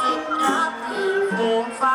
สิทธาที่โคฟ้า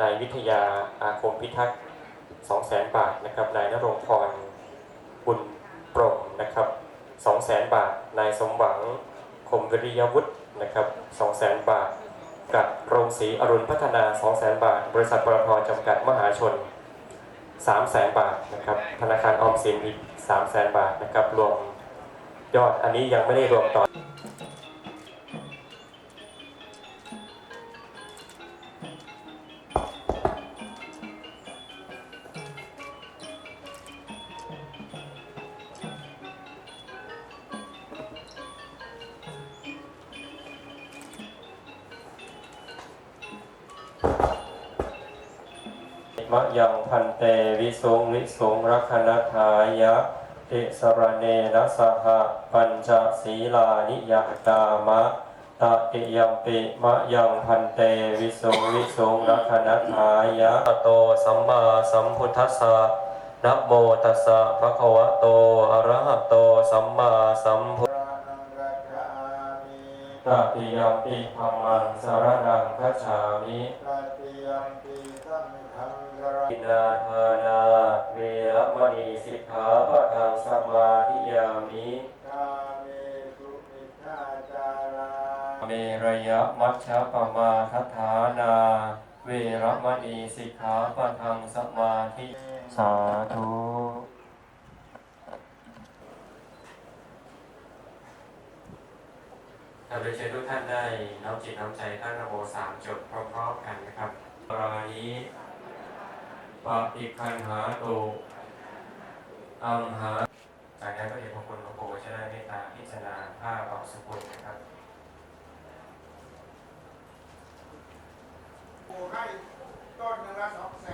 นายวิทยาอาคมพิทักษ์200,000บาทนะครับนายนรงพรบุญปรมนะครับ200,000บาท นายสมหวังคมวิริยวุฒินะครับ200,000บาท กับโรงสีอรุณพัฒนา200,000บาท บริษัทปตทจำกัดมหาชน300,000บาทนะครับธนาคารออมสินอีก300,000บาทนะครับรวมยอดอันนี้ยังไม่ได้รวมต่อ มะยังพันเตวิสุงวิสุงรักขณทายะติสรเนนะสหปัญจศีลานิยตามะตติยัมปิมะยังพันเตวิสุงวิสุงรักขณทายะอะโตสัมมาสัมพุทธัสสะนะโมตัสสะภะคะวะโตอะระหะโตสัมมาสัมพุทธตติยัมปิธัมมังสารนังคัจฉามิ อินาทานาเวรมณีสิกขาปะทังสมาธิยามิเมรยะมัชฌะปมาทัฏฐานา เวรมณีสิกขาปะทังสมาธิสาธุเราเชิญทุกท่านได้น้อมจิตน้อมใจตั้งนะโมสามจบพร้อมๆกันนะครับปรานี้ ปฏิคันหาตุอัมหาจากนั้นก็เห็นพระคุณหลวงปู่จะได้เมตตาพิจารณาผ้าบอกสกุลนะครับปูให้ต้นหนึ่งละสองแสน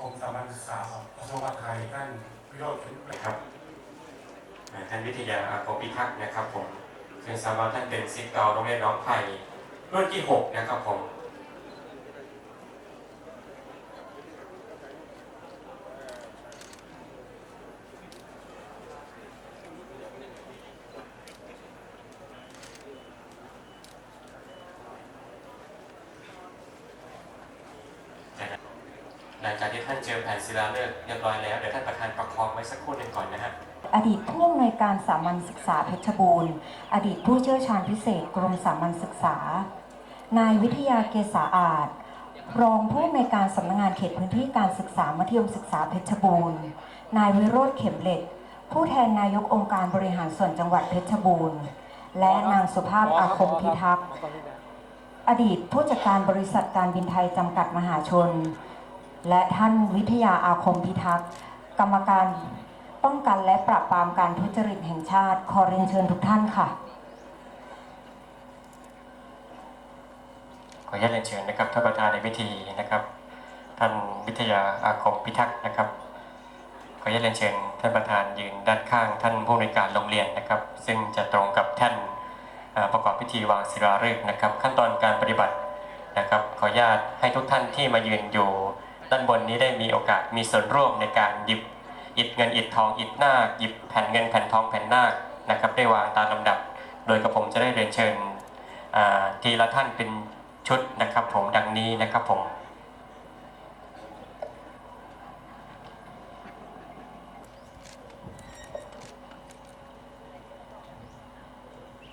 กรมสามัญศึกษาของกระทรวงมหาดไทยท่านวิโรจน์เข็มนะครับท่านวิทยาอาโกพิทักษ์นะครับผมซึ่งสามารถท่านเป็นศิษย์เก่าโรงเรียนน้องไผ่รุ่นที่หกนะครับผม ห ลังจากที่ท่านเจอแผ่นศิลาฤกษ์เรียบร้อยแล้วเดี๋ยวท่านประธานประคองไว้สักครู่หนึ่งก่อนนะฮะอดีตผู้อำนวยการสามัญศึกษาเพชรบูรณ์ อดีตผู้เชี่ยวชาญพิเศษกรมสามัญศึกษา นายวิทยาเกษาอาจรองผู้อำนวยการสำนักงานเขตพื้นที่การศึกษามัธยมศึกษาเพชรบูรณ์ นายวิโรธเข็มเหล็ก ผู้แทนนายกองค์การบริหารส่วนจังหวัดเพชรบูรณ์ และนางสุภาพอาคมพิทักษ์ อดีตผู้จัดการบริษัทการบินไทยจำกัดมหาชน และท่านวิทยาอาคมพิทักษ์ กรรมการป้องกันและปราบปรามการทุจริตแห่งชาติ ขอเรียนเชิญทุกท่านค่ะ ขออนุญาตเรียนเชิญนะครับท่านประธานในพิธีนะครับ ท่านวิทยาอาคมพิทักษ์นะครับ ขออนุญาตเรียนเชิญท่านประธานยืนด้านข้าง ท่านผู้อำนวยการโรงเรียนนะครับ ซึ่งจะตรงกับท่านประกอบพิธีวางศิลาฤกษ์นะครับ ขั้นตอนการปฏิบัตินะครับ ขออนุญาตให้ทุกท่านที่มายืนอยู่ ด้านบนนี้ได้มีโอกาสมีส่วนร่วมในการหยิบอิฐเงินอิฐทองอิฐนาคหยิบแผ่นเงินแผ่นทองแผ่นนาคนะครับได้วางตามลำดับ โดยกระผมจะได้เรียนเชิญทีละท่านเป็นชุดนะครับ ผมดังนี้นะครับผม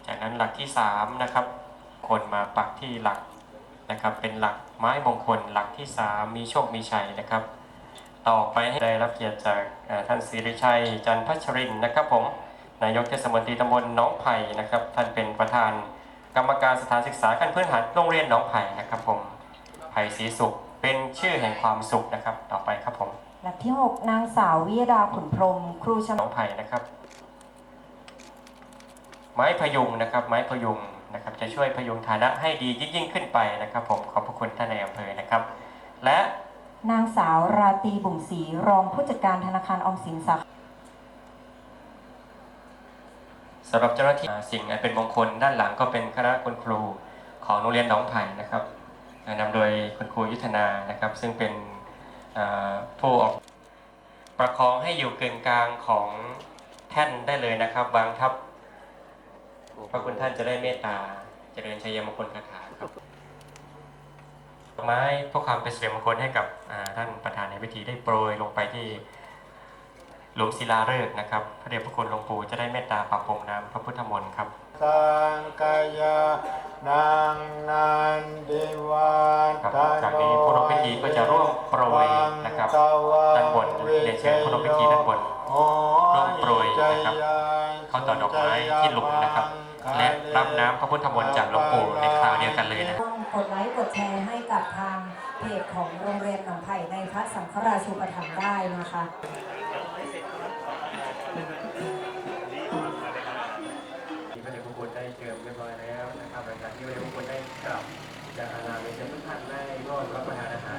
จากนั้นหลักที่3นะครับคนมาปักที่หลัก นะครับ เป็นหลักไม้มงคลหลักที่ 3 มีโชคมีชัยนะครับ ต่อไปให้ได้รับเกียรติจากเอ่อท่านศิริชัย จันทพัชรินทร์นะครับผมนายกเทศมนตรีตำบลหน้องไผ่นะครับ ท่านเป็นประธานกรรมการสถานศึกษาขั้นพื้นฐานโรงเรียนหน้องไผ่นะครับผมไผ่ศรีสุขเป็นชื่อแห่งความสุขนะครับ ต่อไปครับผมลและที่ 6 นางสาววิยดาขุนพรหมครูชหนองไผ่นะครับ ไม้พยุงนะครับ ไม้พยุง นะครับจะช่วยพยุงฐานะให้ดียิ่งยิ่งขึ้นไปนะครับ ผมขอบพระคุณท่านในอำเภอนะครับ และนางสาวราตรีบุ๋งศรีรองผู้จัดการธนาคารออมสินสาขาสำหรับเจ้าหน้าที่สิ่งอันเป็นมงคลด้านหลังก็เป็นคณะคุณครูของโรงเรียนหนองไผ่นะครับนำโดยคุณครูยุทธนานะครับ ซึ่งเป็นผู้ออกประคองให้อยู่เกึ่งกลางของแท่นได้เลยนะครับวางทับ พระคุณท่านจะได้เมตตาเจริญชัยมงคลคาถาครับดอกไม้เพื่อความเป็นสิริมงคลให้กับท่านประธานในพิธีได้โปรยลงไปที่หลุมศิลาฤกษ์นะครับ พระเดชพระคุณหลวงปู่จะได้เมตตาปรับปรุงน้ำพระพุทธมนต์ครับสังกายานังนันดิวันครับจากนี้ผู้ร่วมพิธีก็จะร่วมโปรยนะครับด้านบนเรียนเชิญผู้ร่วมพิธีด้านบนร่วมโปรยนะครับ เข้าต่อดอกไม้ที่หลุมนะครับ และรับน้ำพระพุทธมนต์จากหลวงปู่ในคราวเดียวกันเลยนะ ต้องกดไลค์กดแชร์ให้กับทางเพจของโรงเรียนหนองไผ่ในพระสังฆราชูปถัมภ์ได้นะคะ ที่พระเระคุณได้เจิมเรีร้อยแล้วนะครับหลังจากที่พระเดชพระคุณได้กลับจากอาณาในเช้าทุกท่าได้ร่วมรับประทานอาหาร